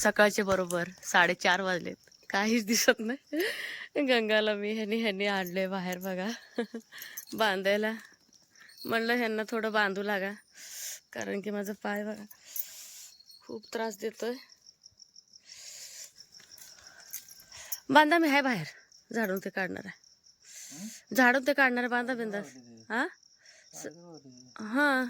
सकाळचे बरोबर साडेचार वाजलेत. काहीच दिसत नाही. गंगाला मी ह्यानी ह्यानी आणले बाहेर बघा. बांधायला. म्हणलं ह्यांना थोडं बांधू लागा. कारण की माझा पाय बघा खूप त्रास देतोय. बांधा मी आहे बाहेर. झाडून ते काढणार आहे. झाडून ते काढणार बांधा बिंदास हा? हा.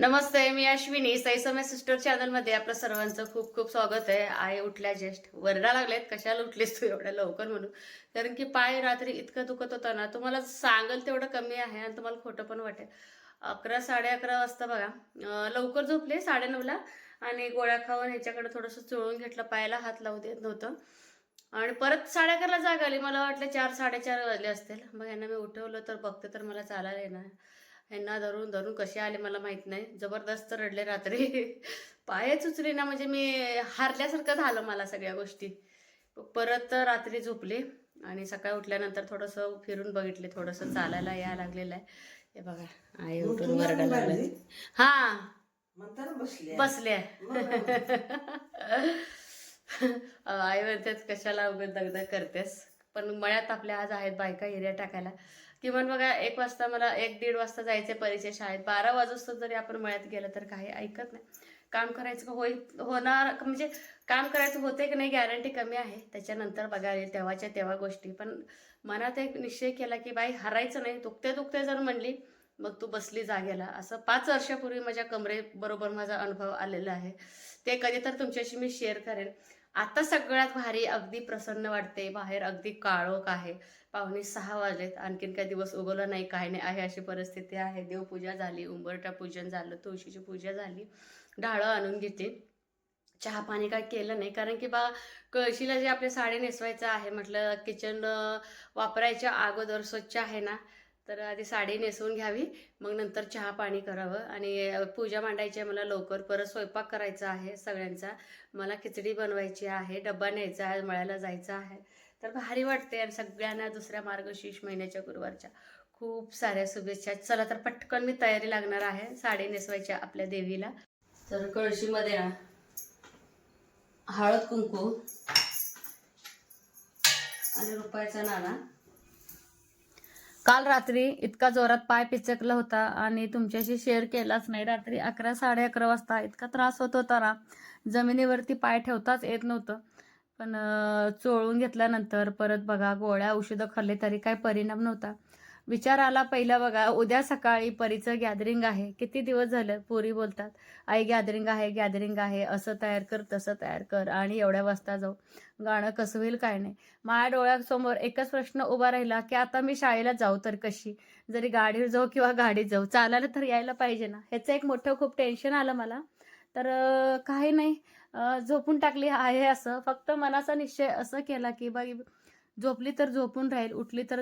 नमस्ते मी अश्विनी. सैसमय सिस्टर चॅनलमध्ये आपलं सर्वांचं खूप खूप स्वागत आहे. आई उठल्या ज्येष्ठ. वरडा लागलेत. कशाला उठलीस तू एवढ्या लवकर म्हणून? कारण की पाय रात्री इतकं दुखत होता ना तुम्हाला सांगल तेवढं कमी आहे आणि तुम्हाला खोटं पण वाटेल. अकरा साडे अकरा वाजता बघा. लवकर झोपले साडेनऊला आणि गोळ्या खाऊन ह्याच्याकडे थोडंसं चोळून घेतलं. पायाला हात लावू देत नव्हतं. आणि परत साडे अकराला जाग आली. मला वाटलं चार साडेचार वाजले असतील. मग यांना मी उठवलं तर बघते तर मला चालायला येणार. ह्यांना धरून धरून कसे आले मला माहीत नाही. जबरदस्त रडले रात्री. पायच उचले ना म्हणजे मी हारल्यासारखं झालं मला सगळ्या गोष्टी. परत रात्री झोपले आणि सकाळी उठल्यानंतर थोडंसं फिरून बघितले थोडंसं चालायला या लागलेलं आहे. हे बघा आई उठून लागले. हा. बसले. बसले. आई म्हणतात कशाला उगाच दगदग करतेस? पण मळ्यात आपल्या आज आहेत बायका एरिया टाकायला. किमान बघा एक वाजता मला एक दीड वाजता जायचे परिचय शाळेत. बारा वाजता जरी आपण मळ्यात गेलं तर काही ऐकत नाही. काम करायचं का होई होणार म्हणजे काम करायचं होते की नाही गॅरंटी कमी आहे. त्याच्यानंतर बघा येईल तेव्हाच्या तेव्हा गोष्टी. पण मनात एक निश्चय केला की बाई हरायचं नाही. दुखते दुखते जर म्हणली मग तू बसली जागेला. असं पाच वर्षापूर्वी माझ्या कमरेबरोबर माझा अनुभव आलेला आहे. ते कधी तर तुमच्याशी मी शेअर करेन. आता सगळ्यात भारी अगदी प्रसन्न वाटते. बाहेर अगदी काळोख आहे. पाहुणे सहा वाजलेत. आणखीन काही दिवस उगवलं नाही. काही नाही. आहे अशी परिस्थिती आहे. देवपूजा झाली. उंबरटा पूजन झालं. तुळशीची पूजा झाली. डाळं आणून घेते. चहा पाणी काय केलं नाही. कारण की बा कळशीला जे आपले साडी नेसवायचं आहे म्हटलं किचन वापरायच्या अगोदर स्वच्छ आहे ना तर आधी साडी नेसवून घ्यावी. मग नंतर चहा पाणी करावं. आणि पूजा मांडायची आहे मला लवकर. परत स्वयंपाक करायचा आहे सगळ्यांचा. मला खिचडी बनवायची आहे. डब्बा न्यायचा आहे. मळ्याला जायचं आहे. तर भारी वाटते आणि सगळ्यांना दुसऱ्या मार्गशीर्ष महिन्याच्या गुरुवारच्या खूप साऱ्या शुभेच्छा. चला तर पटकन मी तयारी लागणार आहे. साडी नेसवायच्या आपल्या देवीला. तर कळशीमध्ये ना हळद कुंकू आणि रुपयाचा नाना काल रात्री इतका जोरात पाय पिचकला होता आणि तुमच्याशी शेअर केलाच नाही. रात्री अकरा साडे अकरा वाजता इतका त्रास होत होता ना जमिनीवरती पाय ठेवताच येत नव्हतं. पण चोळून घेतल्यानंतर परत बघा गोळ्या औषधं खाल्ले तरी काय परिणाम नव्हता. विचार आला पहिला बघा उद्या सकाळी परीचं गॅदरिंग आहे. किती दिवस झालं पोरी बोलतात? आई गॅदरिंग आहे गॅदरिंग आहे असं तयार कर तसं तयार कर आणि एवढ्या वाजता जाऊ. गाणं कसं होईल काय नाही. माझ्या डोळ्यासमोर एकच प्रश्न उभा राहिला की आता मी शाळेला जाऊ तर कशी? जरी गाडीवर जाऊ किंवा गाडीत जाऊ चालायला तर यायला पाहिजे ना. ह्याचं एक मोठं खूप टेन्शन आलं मला. तर काही नाही. झोपून टाकली आहे असं. फक्त मनाचा निश्चय असं केला की बाई झोपली तर झोपून राहील उठली तर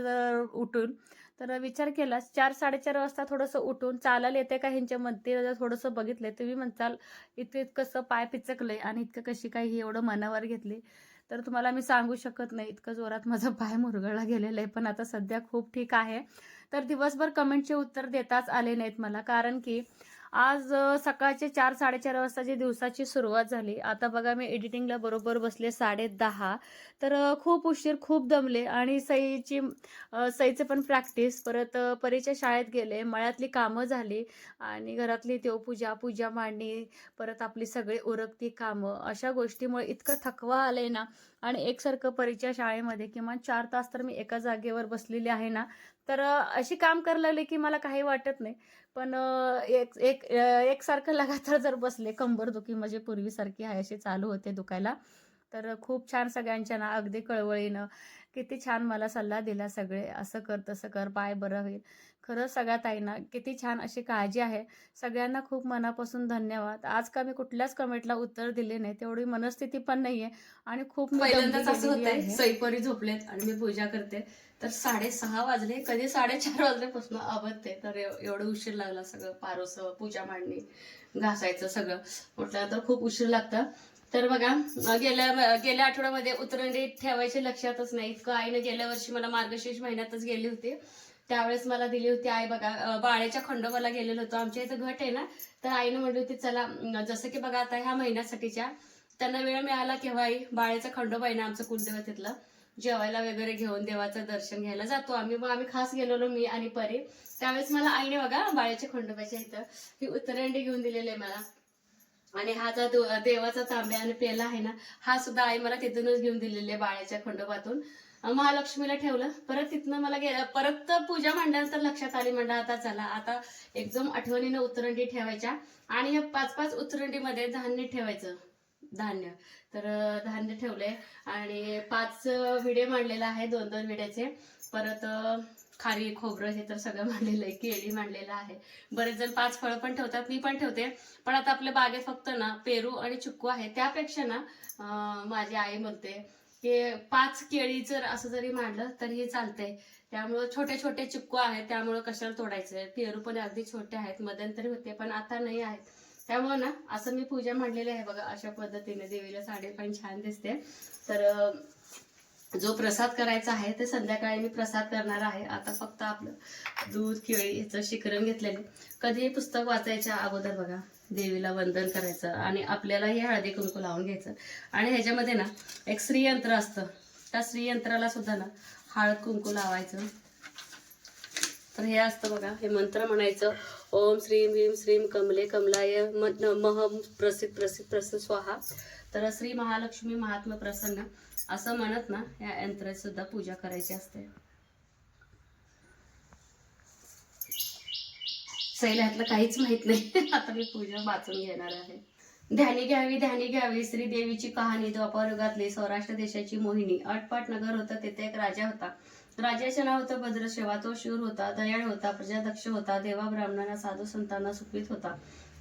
उठून. तर विचार केला चार साडेचार वाजता थोडंसं उठून चालायला येते का ह्यांच्या मध्ये जर थोडंसं बघितलं तुम्ही म्हणताल इतकं इतकंसं पाय पिचकलंय आणि इतकं कशी काही एवढं मनावर घेतली. तर तुम्हाला मी सांगू शकत नाही इतकं जोरात माझा पाय मुरगळला गेलेला आहे पण आता सध्या खूप ठीक आहे. तर दिवसभर कमेंटचे उत्तर देताच आले नाहीत मला कारण की आज सकाळचे चार साडेचार वाजताची दिवसाची सुरुवात झाली आता बघा मी एडिटिंगला बरोबर बसले साडे दहा. तर खूप उशीर खूप दमले आणि सईची अ, सईचे पण प्रॅक्टिस परत परीच्या शाळेत गेले मळ्यातली कामं झाली आणि घरातली देवपूजा पूजा मांडणी परत आपली सगळी उरकती कामं. अशा गोष्टीमुळे इतकं थकवा आलंय ना आणि एकसारखं परीच्या शाळेमध्ये किमान चार तास तर मी एका जागेवर बसलेली आहे ना. तर अशी काम करायला लागले की मला काही वाटत नाही. पण एक एक एकसारखं लगातार जर बसले कंबर दुखी म्हणजे पूर्वीसारखी आहे अशी चालू होते दुखायला. तर खूप छान सगळ्यांच्या ना अगदी कळवळीनं किती छान मला सल्ला दिला सगळे असं कर तसं कर पाय बरं होईल. खरंच सगळ्या ताईंना किती छान अशी काळजी आहे. सगळ्यांना खूप मनापासून धन्यवाद. आज का मी कुठल्याच कमेंटला उत्तर दिले नाही तेवढी मनस्थिती पण नाहीये आणि खूप पहिल्यांदाच असं होतंय आहे. सईपरी झोपलेत आणि मी पूजा करते. तर साडेसहा वाजले कधी साडेचार वाजल्यापासून आवडते तर एव- एवढं उशीर लागला सगळं पारोस पूजा मांडणी घासायचं सगळं. म्हटल्यानंतर खूप उशीर लागतं. तर बघा गेल्या गेल्या आठवड्यामध्ये उतरंडी ठेवायचे लक्षातच नाही. इतकं आईने गेल्या वर्षी मला मार्गशीर्ष महिन्यातच गेली होती. त्यावेळेस मला दिली होती आई बघा बाळ्याच्या बाळेच्या खंडोबाला गेलेलो होतो. आमच्या इथं घट आहे ना तर आईने म्हणली होती चला जसं की बघा आता ह्या महिन्यासाठीच्या त्यांना वेळ मिळाला केव्हाही बाळेचा खंडोबा आहे ना आमचं कुलदेव तिथलं जेवायला वगैरे घेऊन देवाचं दर्शन घ्यायला जातो आम्ही. मग आम्ही खास गेलेलो मी आणि परी. त्यावेळेस मला आईने बघा बाळ्याच्या खंडोबाच्या इथं ही उतरंडी घेऊन दिलेली आहे मला. आणि हा जो देवाचा तांब्या आणि पेला आहे ना हा सुद्धा आई मला तिथूनच घेऊन दिलेली आहे बाळ्याच्या खंडोबातून. महालक्ष्मीला ठेवलं. परत तिथनं मला गेलं परत पूजा मांडल्यानंतर लक्षात आली म्हणलं आता चला. आता एकदम आठवणीनं उतरंडी ठेवायच्या आणि या पाच पाच उतरंडीमध्ये धान्य ठेवायचं. धान्य. तर धान्य ठेवलंय आणि पाच विडे मांडलेला आहे दोन दोन विड्याचे. परत खारी खोबरं हे तर सगळं मांडलेलं आहे केळी मांडलेलं आहे. बरेच जण पाच फळं पण ठेवतात मी पण ठेवते. पण आता आपल्या बागेत फक्त ना पेरू आणि चिक्कू आहे. त्यापेक्षा ना माझी आई म्हणते की पाच केळी जर असं जरी मांडलं तरीही चालतंय. त्यामुळं छोटे छोटे चिक्कू आहेत त्यामुळं कशाला तोडायचं पेरू पण अगदी छोटे आहेत मध्यंतरी होते पण आता नाही आहेत. त्यामुळं ना असं मी पूजा मांडलेली आहे बघा अशा पद्धतीने देवीला साडी पण छान दिसते. तर जो प्रसाद करायचा आहे ते संध्याकाळी मी प्रसाद करणार आहे. आता फक्त आपलं दूध केळी याचं शिकरण घेतलेलं. कधीही पुस्तक वाचायच्या अगोदर बघा. देवीला वंदन करायचं आणि आपल्याला हे हळदी कुंकू लावून घ्यायचं. आणि ह्याच्यामध्ये ना एक श्रीयंत्र असतं. त्या श्रीयंत्राला सुद्धा ना हळद कुंकू लावायचं. तर हे असतं बघा हे मंत्र म्हणायचं ओम श्रीम भीम श्रीम कमले कमलाय म- महम प्रसिद्ध प्रसिद्ध प्रसिद्ध स्वाहा. तर श्री महालक्ष्मी महात्मा प्रसन्न असं म्हणत ना या यंत्राची सुद्धा पूजा करायची असते. सैला ह्यातलं काहीच माहीत नाही. आता मी पूजा वाचून घेणार आहे. ध्यानी घ्यावी ध्यानी घ्यावी श्री देवीची कहाणी द्वापारयुगातली सौराष्ट्र देशाची मोहिनी. अटपाट नगर होतं तेथे एक राजा होता. राजाचे नाव होतं भद्रसेवा तो शूर होता दयाळ होता प्रजादक्ष होता देवा ब्राह्मणांना साधू संतांना सुखीत होता.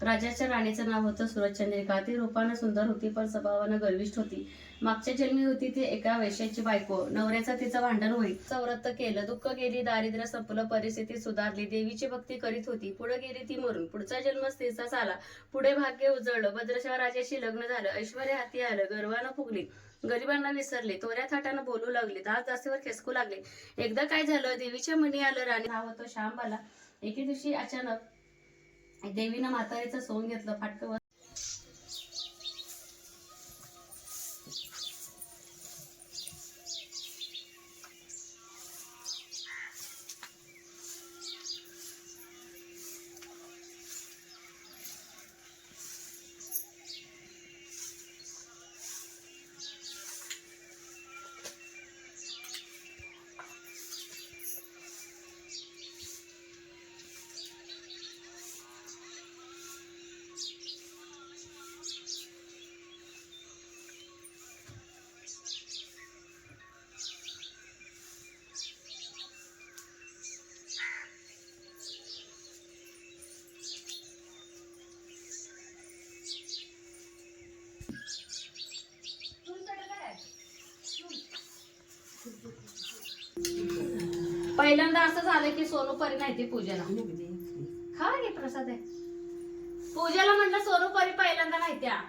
राजाच्या राणीचं नाव होतं सुरचंद्रिका ती रूपानं सुंदर होती पण स्वभावानं गर्विष्ठ होती. मागच्या जन्मी होती ती एका वेश्याची बायको. नवऱ्याचं तिचं भांडण होईल. व्रत केलं दुःख गेली दारिद्र्य संपलं परिस्थिती सुधारली देवीची भक्ती करीत होती. पुढे गेली ती मरून. पुढचा जन्म स्त्रीचाच आला. पुढे भाग्य उजळलं. भद्रशा राजाशी लग्न झालं. ऐश्वर्य हाती आलं. गर्वानं फुगली. गरिबांना विसरले. तोऱ्या थाटानं बोलू लागले. दास दासीवर खेसकू लागले. एकदा काय झालं? देवीच्या मनी आलं. राणी नाव होतो श्यामबाला. एके दिवशी अचानक देवीनं म्हातारीचं सोन घेतलं. फाटकं पहिल्यांदा असं झालं की सोनू परी नाही ती पूजेला. खा गे प्रसाद आहे. पूजेला म्हटलं सोनू परी पहिल्यांदा नाही त्या.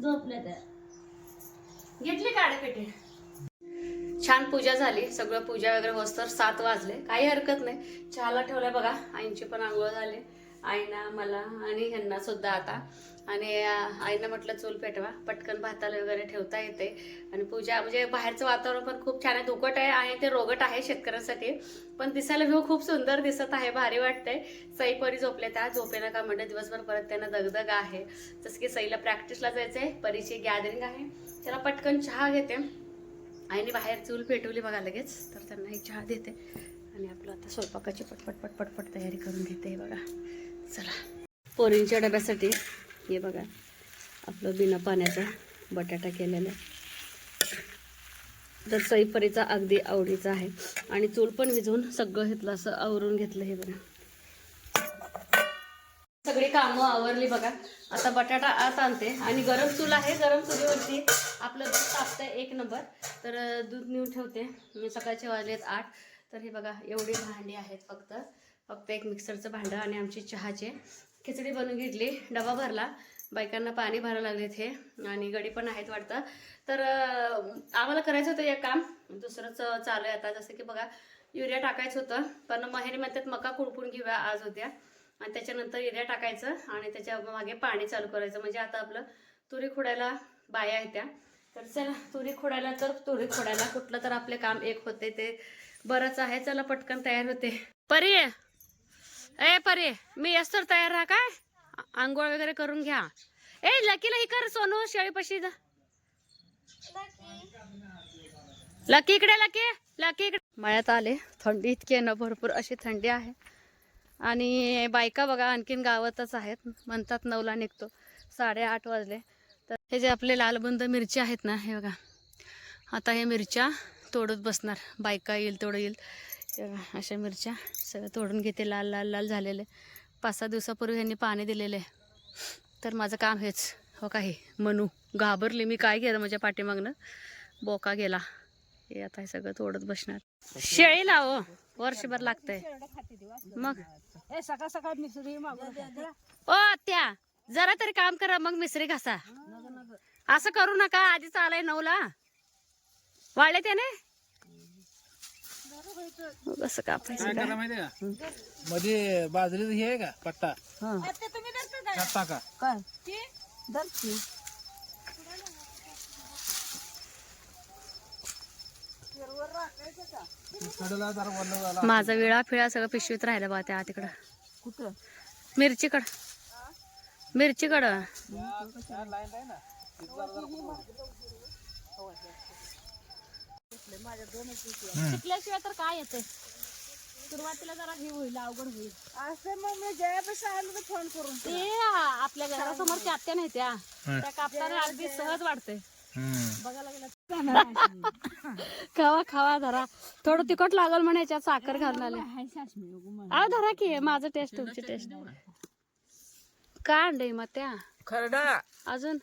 झोपले त्या. घेतली काळे पेटे. छान पूजा झाली. सगळं पूजा वगैरे होस्तर सात वाजले. काही हरकत नाही. चहाला ठेवलं बघा. आईंची पण आंघोळ झाली. आईना मला आणि ह्यांना सुद्धा आता. आणि आईनं म्हटलं चूल पेटवा पटकन भाताला वगैरे ठेवता येते. आणि पूजा म्हणजे बाहेरचं वातावरण पण खूप छान आहे. धुकट आहे आणि ते रोगट आहे शेतकऱ्यांसाठी. पण दिसायला व्ह्यू खूप सुंदर दिसत आहे भारी वाटतंय. सई परी झोपल्या त्या झोपेनं का म्हणते दिवसभर परत त्यांना दगदग आहे. जसं की सईला प्रॅक्टिसला जायचंय परीची गॅदरिंग आहे. त्याला पटकन चहा घेते. आईने बाहेर चूल पेटवली बघा लगेच. तर त्यांना ही चहा देते. आणि आपलं आता स्वयंपाकाची पटपट पटपट पट तयारी करून घेते बघा. चला. पोरींच्या डब्यासाठी हे बघा. आपलं बिना पाण्याचा बटाटा केलेला तर सईपरीचा अगदी आवडीचा आहे. आणि चूल पण विझवून सगळं घेतलं असं आवरून घेतलं हे बघा. सगळी कामं आवरली बघा. आता बटाटा आत आणते. आणि गरम चूल आहे. गरम चुलीवरती आपलं दूध तापतंय एक नंबर. तर दूध नेऊन ठेवते. मी सकाळचे वाजलेत आठ. तर हे बघा एवढी भांडी आहेत फक्त. फक्त एक मिक्सरचं भांडं आणि आमची चहाचे खिचडी बनवून घेतली. डबा भरला. बायकांना पाणी भरायला लागलेत हे. आणि गडी पण आहेत वाटतं. तर आम्हाला करायचं होतं एक काम. दुसरंच चालू आहे आता. जसं की बघा युरिया टाकायचं होतं. पण महेरी म्हणतात मका कुडपून घेऊया आज होत्या आणि त्याच्यानंतर युरिया टाकायचं आणि त्याच्यामागे पाणी चालू करायचं. म्हणजे आता आपलं तुरी खोडायला बाया आहेत त्या. तर चला तुरी खोडायला तर तुरी खोडायला. कुठलं तर आपले काम एक होते ते बरंच आहे. चला पटकन तयार होते. परी! ए परी मी येस तर तयार राहा काय? आंघोळ वगैरे करून घ्या. ए लकीला ही कर सोनू शेळीपाशी जा. लकी इकडे लकी लकी इकडे. मळ्यात आले. थंडी इतकी आहे ना भरपूर अशी थंडी आहे. आणि बायका बघा आणखीन गावातच आहेत. म्हणतात नऊला निघतो. साडेआठ वाजले. तर हे जे आपले लालबुंद मिरची आहेत ना हे बघा. आता हे मिरच्या तोडत बसणार. बायका येईल तेवढं येईल. हे अशा मिरच्या सगळं तोडून घेते लाल लाल लाल झालेले. पाच सहा दिवसापूर्वी यांनी पाणी दिलेलं. तर माझं काम हेच. हो काही मनू. घाबरली मी. काय केलं माझ्या पाठीमागनं? बोका गेला. हे आता हे सगळं तोडत बसणार. शेळी लाव वर्षभर लागतंय. मग? सकाळ सकाळ मिसरी ओ त्या जरा तरी काम करा. मग मिसरी घासा. असं करू नका. आधीच आलाय नऊला. वाळले त्याने? मग असं कापायचं काय का? का? मध्ये बाजरीचं हे आहे का? पट्टा. काय? कडला जरा वल्ल झाला. माझा विळा फिळा सगळं पिशवीत राहिलं बा त्या तिकडं. कुठं? मिरचीकड. मिरचीकड. शिकल्याशिवाय तर काय येते? सुरुवातीला जरा हे होईल अवघड होईल. असं मग मी जयापेक्षा आलो तर फोन करून ते आपल्या घरासमोर आत्या नाही त्या. त्या कापताना अगदी सहज बघायला गेलं खावा खावा धरा थोडं तिखट लागल म्हणे याच्यात साखर घालून आले अहो धरा की माझं टेस्ट तुमची टेस्ट का अंडे मग त्या? खरडा. अजून?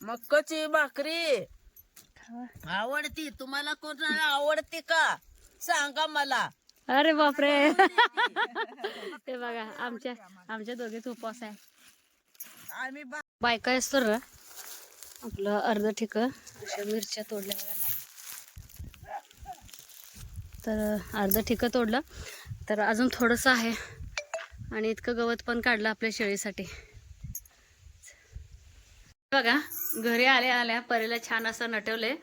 मक्काची भाकरी. आवडती. तुम्हाला कोणाला आवडते का? सांगा मला. अरे बापरे. ते बघा आमच्या आमच्या दोघेच उपवास आहे. आम्ही बायका असतो ना आपलं अर्ध ठिक. अशा मिरच्या तोडल्या. तर अर्ध ठिकं तोडलं. तर अजून थोडंसं आहे. आणि इतकं गवत पण काढलं आपल्या शेळीसाठी. बघा घरी आल्या आल्या परेला छान असं नटवले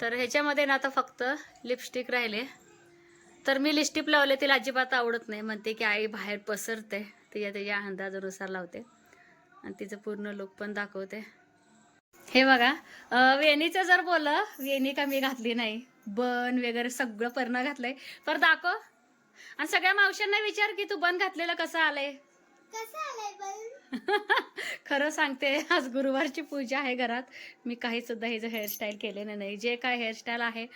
तर ह्याच्यामध्ये ना आता फक्त लिपस्टिक राहिले. तर मी लिपस्टिक लावले तिला अजिबात आवडत नाही. म्हणते की आई बाहेर पसरते. तिच्या त्याच्या अंदाजानुसार लावते. आणि तिचं पूर्ण लुक पण दाखवते. हे बघा वेणीचं जर बोललं वेणी का मी घातली नाही. बन वगैरे सगळं पर्ण घातलंय. पर दाखव. आणि सगळ्या मावशांना विचार की तू बन घातलेलं कसं आलंय? खरं सांगते आज गुरुवारची पूजा आहे घरात. मी काही सुद्धा जे हेअरस्टाईल केलेलं नाही जे काय हेअरस्टाईल आहे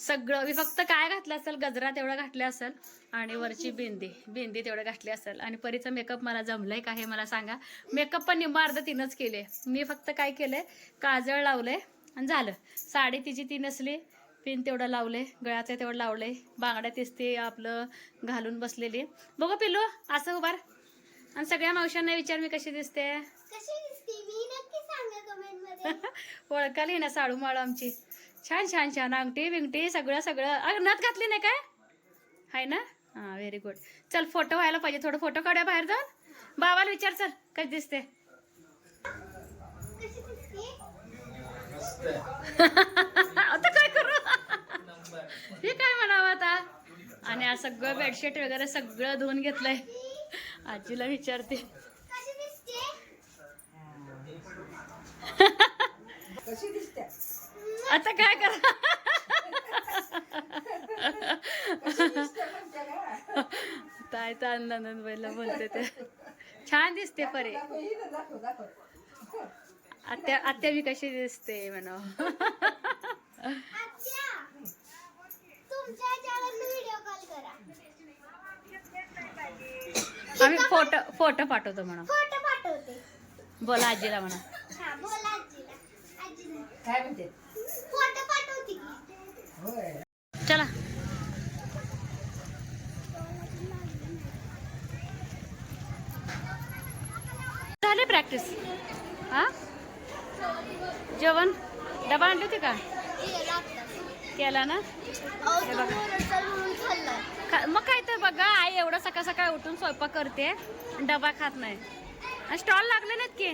सगळं मी फक्त काय घातलं असेल गजरा तेवढं घातलं असेल आणि वरची बिंदी बिंदी तेवढं घातली असेल. आणि परीचा मेकअप मला जमलाय का हे मला सांगा. मेकअप पण निम्मा अर्ध तिनंच केले. मी फक्त काय केलंय काजळ लावलंय आणि झालं. साडी तिची ती नसली पिन तेवढं लावले गळ्याचं तेवढं लावले बांगड्या तीच ते आपलं घालून बसलेली. बघू पिलू असं उभार. आणि सगळ्या मावशांना विचार मी कशी दिसते? कशी दिसते? मी नक्की सांगा कमेंटमध्ये. ओळखाली ना साडू माळू आमची. छान छान छान. अंगठी बिंगठी सगळं सगळं. अगं नथ घातली नाही काय? हाय ना? हां व्हेरी गुड चल फोटो व्हायला पाहिजे. थोडं फोटो काढूया बाहेर जाऊन. बाबाला विचार चल. कशी दिसते? आता काय करू? हे काय म्हणावं आता? आणि आज सगळं बेडशीट वगैरे सगळं धुवून घेतलंय. आजीला विचारते आता काय करा ताय तर नंदनबाईला बोलते ते. छान दिसते परे. आत्या आत्या बी कशी दिसते म्हणा तुमच्या ह्याच्यावरनं व्हिडिओ कॉल करा. आम्ही फोटो फोटो पाठवतो म्हणा फोटो पाठवते. बोला आजीला म्हणा. हा काय म्हणते? फोटो पाठवते की चला झाले प्रॅक्टिस हां? जेवण? डबा आणले होती का? केला ना? बघा. खा- मग काय तर बघा आई एवढं सकाळ सकाळ उठून स्वयंपाक करते डबा खात नाही. आणि स्टॉल लागले नाहीत की?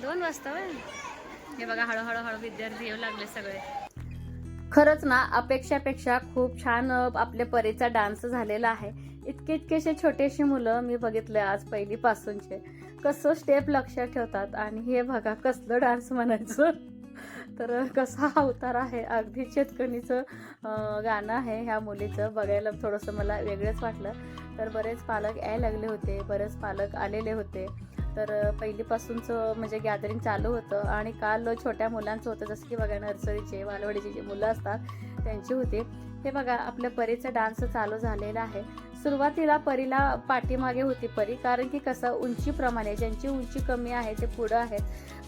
दोन वाजता हे बघा हळूहळू हळू विद्यार्थी येऊ लागले सगळे. खरंच ना अपेक्षापेक्षा खूप छान आपल्या परीचा डान्स झालेला आहे. इतके इतकेसे छोटेसे मुलं मी बघितले आज पहिलीपासूनचे. कसं स्टेप लक्षात ठेवतात आणि हे बघा कसलं डान्स म्हणायचं. तर कसा हा अवतार आहे अगदी चेतकणीचं गाणं आहे ह्या मुलीचं. बघायला थोडंसं मला वेगळंच वाटलं. तर बरेच पालक यायला लागले होते बरेच पालक आलेले होते. तर पहिलीपासूनचं म्हणजे गॅदरिंग चालू होतं आणि काल छोट्या मुलांचं होतं. जसं की बघा नर्सरीचे बालवाडीचे जे मुलं असतात त्यांची होती. हे बघा आपल्या परीचा डान्स चालू झालेला आहे. सुरुवातीला परीला पाठीमागे होती परी कारण की कसं उंचीप्रमाणे ज्यांची उंची कमी आहे ते पुढं आहेत.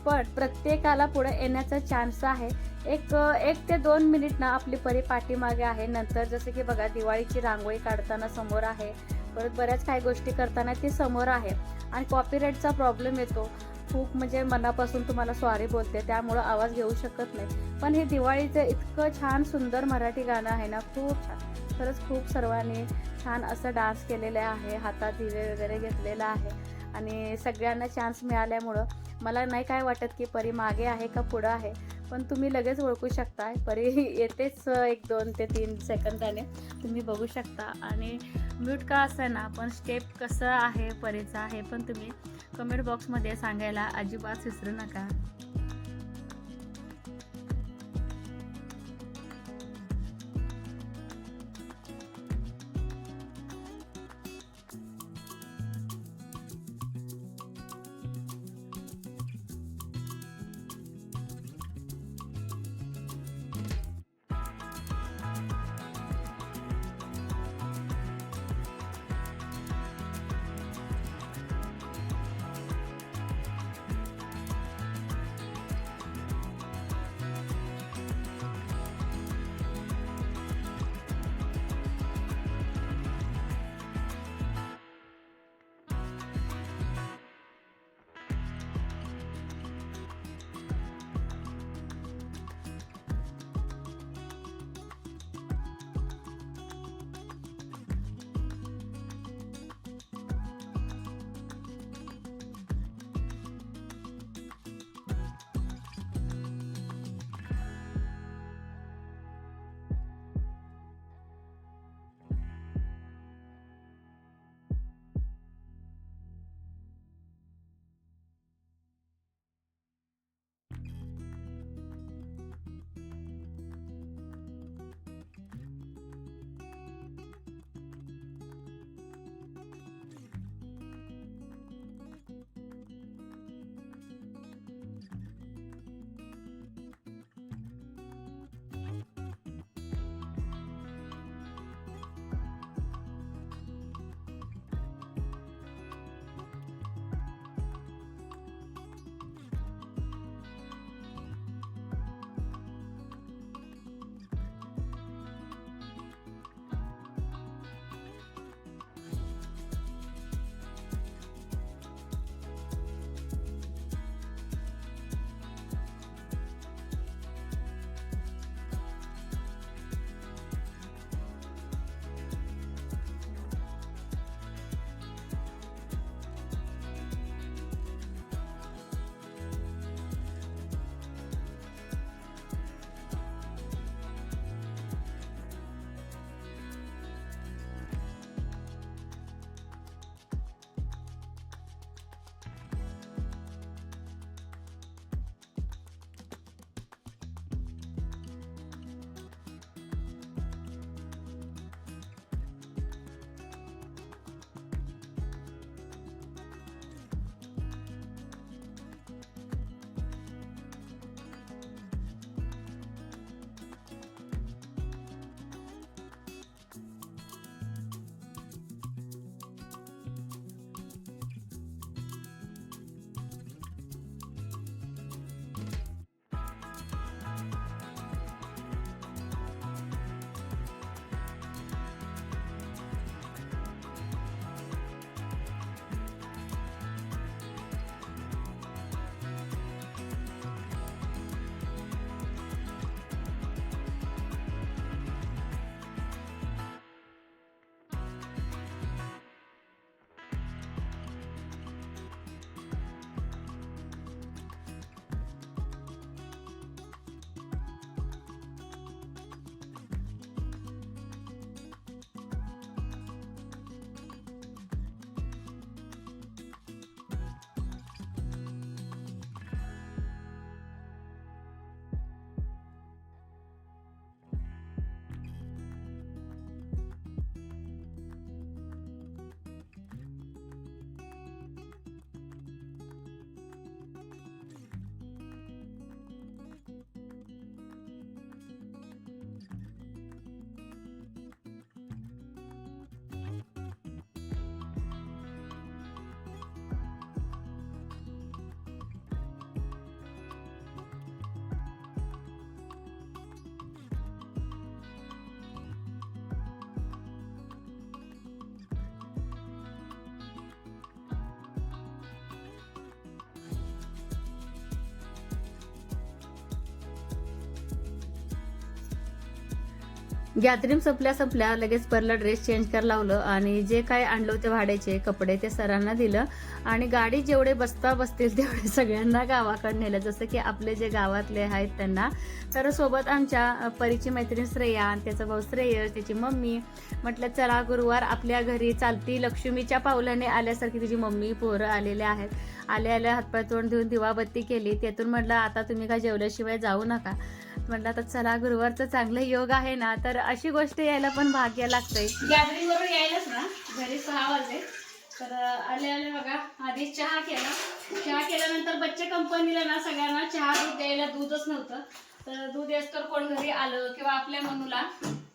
पण प्रत्येकाला पुढे येण्याचा चान्स आहे. एक एक ते दोन मिनिट ना आपली परी पाठीमागे आहे. नंतर जसं की बघा दिवाळीची रांगोळी काढताना समोर आहे. परत बऱ्याच काही गोष्टी करताना ती समोर आहे. आणि कॉपीराईटचा प्रॉब्लेम येतो. खूप म्हणजे मनापासून तुम्हाला सॉरी बोलते त्यामुळं आवाज घेऊ शकत नाही. पण हे दिवाळीचं इतकं छान सुंदर मराठी गाणं आहे ना खूप छान. खरंच खूप सर्वांनी छान असं डान्स केलेलं आहे हातात दिवे वगैरे घेतलेला आहे आणि सगळ्यांना चान्स मिळाल्यामुळं. मला नाही काय वाटत की परी मागे आहे का पुढं आहे. पण तुम्ही लगेच ओळखू शकता परी येतेच एक दोन ते तीन सेकंदाने तुम्ही बघू शकता. आणि म्यूट का असं ना पण स्टेप कसं आहे परीचा आहे पण तुम्ही कमेंट बॉक्समध्ये सांगायला अजिबात विसरू नका. गॅदरिंग संपल्या संपल्या लगेच परला ड्रेस चेंज करायला लावलं आणि जे काय आणलं होते भाड्याचे कपडे ते सरांना दिलं. आणि गाडी जेवढे बसता बसतील तेवढे सगळ्यांना गावाकडे नेलं. जसं की आपले जे गावातले आहेत त्यांना. तर सोबत आमच्या परीची मैत्रीण श्रेया आणि त्याचा भाऊ श्रेयस त्याची मम्मी म्हटलं चला गुरुवार आपल्या घरी चालती लक्ष्मीच्या पावलाने आल्यासारखी तिची मम्मी पोरं आलेले आहेत. आले आल्या हातपाय तोंड देऊन दिवाबत्ती केली. त्यातून म्हटलं आता तुम्ही काय जेवल्याशिवाय जाऊ नका. म्हटलं आता चला गुरुवारचं चांगलं योग आहे ना तर अशी गोष्ट यायला पण भाग्य लागतंय. गॅदरिंग वरून यायलाच ना घरी सहा वाजले. तर आले आले बघा आधी चहा केला. चहा केल्यानंतर बच्चे कंपनीला ना सगळ्यांना चहा दूध द्यायला दूधच नव्हतं. तर दूध येस तर कोण घरी आलं किंवा आपल्या मनूला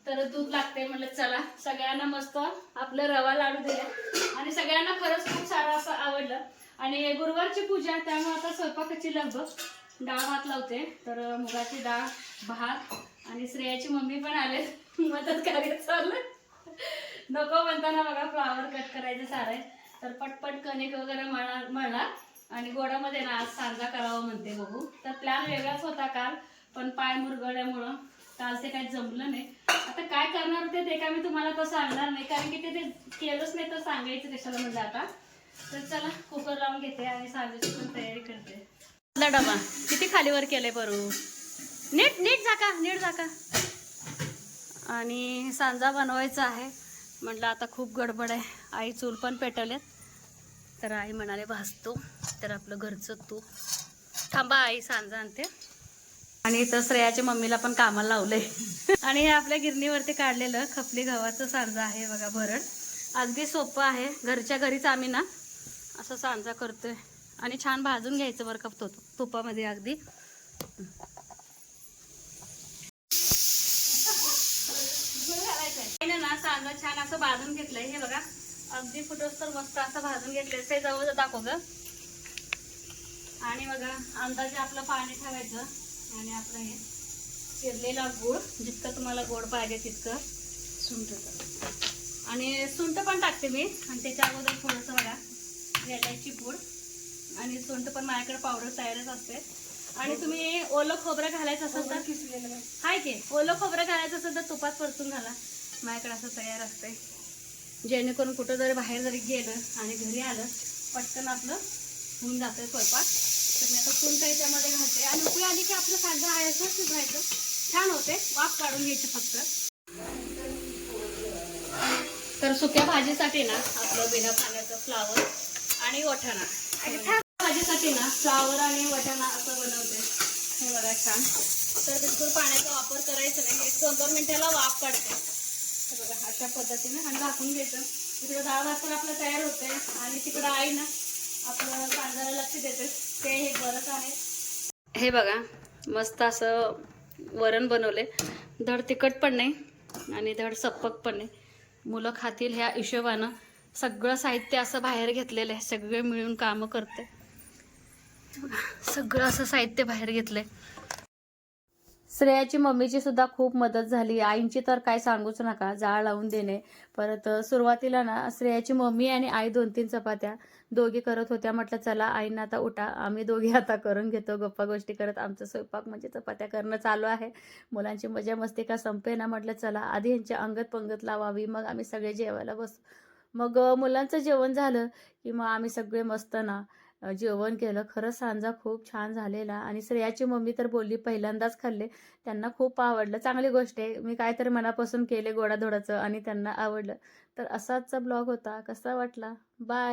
तर दूध लागते म्हटलं चला सगळ्यांना मस्त आपलं रवा लाडू दिला आणि सगळ्यांना खरंच खूप सारं असं आवडलं आणि गुरुवारची पूजा त्यामुळे आता स्वयंपाकाची लगबग. डाळ भात लावते. तर मुगाची डाळ भात आणि श्रेयाची मम्मी पण आले. मदत कार्य चाललं नको म्हणताना बघा फ्लावर कट करायचं सारं तर पटपट कणिक वगैरे मळा मळला आणि गोडामध्ये ना आज सांजा करावा म्हणते बघू. तर प्लॅन वेगळाच होता काल पण पाय मुरगळल्यामुळं काल ते काही जमलं नाही. आता काय करणार होते ते काय मी तुम्हाला तसं सांगणार नाही. कारण की ते ते केलंच नाही तर सांगायचं कशाला म्हणजे आता. तर चला कुकर लावून घेते आणि पण तयारी करते. डबा. किती खालीवर केलंय बरू नीट नीट झाका नीट झाका. आणि सांजा बनवायचा आहे. म्हटलं आता खूप गडबड आहे. आई चूल पण पेटवल्यात तर आई म्हणाले भाजतो. तर आपलं घरचं तूप थांबा आई सांजा आणते. आणि इथं श्रेयाच्या मम्मीला पण कामाला लावलंय. आणि हे आपल्या गिरणीवरती काढलेलं खपली गव्हाचं सांजा आहे. बघा भरड. अगदी सोपं आहे. घरच्या घरीच आम्ही ना असं सांजा करतोय. आणि छान भाजून घ्यायचं बरं का तो तुपामध्ये अगदी. ना सांजा छान असं भाजून घेतलंय. हे बघा अगदी फुटोस तर मस्त असं भाजून घेतलंय. ते जवळ दाखव ग. आणि बघा अंदाजे आपलं पाणी ठेवायचं. आणि आपलं हे चिरलेला गूळ जितकं तुम्हाला गोड पाहिजे तितकं सुंठ आणि सुंठ पण टाकते मी. आणि त्याच्या अगोदर थोडंसं बघा वेलायची पूड. आणि सुंठ पण माझ्याकडे पावडर तयारच असते. आणि तुम्ही ओलं खोबरं घालायचं असेल तर हाय की ओलं खोबरं घालायचं असेल तर तुपात परतून घाला. माझ्याकडे असं तयार असते. जेणेकरून कुठं जरी बाहेर जरी गेलं आणि घरी आलं पटकन आपलं होऊन जातं स्वयंपाक. तर मी आता सून काही त्यामध्ये घालते. आणि उकळी आली की आपलं साधं आहे असं शिजवायचं. छान होते. वाफ काढून घ्यायची फक्त. तर सुक्या भाजीसाठी ना आपलं बिना पाण्याचं फ्लावर आणि वटाणा. भाजीसाठी ना फ्लावर आणि वटाणा असं बनवते. हे बघा छान. तर बिलकुल पाण्याचा वापर करायचा नाही. एक दोन दोन मिनिटाला वाफ काढते. हे बघा अशा पद्धतीने आणि झाकून घ्यायचं. इकडं डाळ भात आपलं तयार होते आणि तिकडं आई ना आपलं कांद्याला लक्ष देते. ते हे बरंच आहे. हे बघा मस्त असं वरण बनवले धड तिखट पण नाही आणि धड सप्पक पण नाही. मुलं खातील ह्या हिशोबानं. सगळं साहित्य असं बाहेर घेतलेलं आहे सगळे मिळून कामं करते सगळं असं साहित्य बाहेर घेतलंय. श्रेयाची मम्मीची सुद्धा खूप मदत झाली. आईंची तर काय सांगूच नका जाळ लावून देणे. परत सुरुवातीला ना श्रेयाची मम्मी आणि आई दोन तीन चपात्या दोघी करत होत्या. म्हटलं चला आईंना आता उठा. आम्ही दोघी आता करून घेतो. गप्पा गोष्टी करत आमचं स्वयंपाक म्हणजे चपात्या करणं चालू आहे. मुलांची मजा मस्ती का संपे ना म्हटलं चला आधी यांच्या अंगत पंगत लावावी. मग आम्ही सगळे जेवायला बसू. मग मुलांचं जेवण झालं की मग आम्ही सगळे मस्त ना जेवण केलं. खरंच सांजा खूप छान झालेला. आणि श्रेयाची मम्मी तर बोलली पहिल्यांदाच खाल्ले. त्यांना खूप आवडलं. चांगली गोष्ट आहे. मी काय तरी मनापासून केले गोडाधोडाचं आणि त्यांना आवडलं. तर असाच ब्लॉग होता. कसा वाटला? बाय.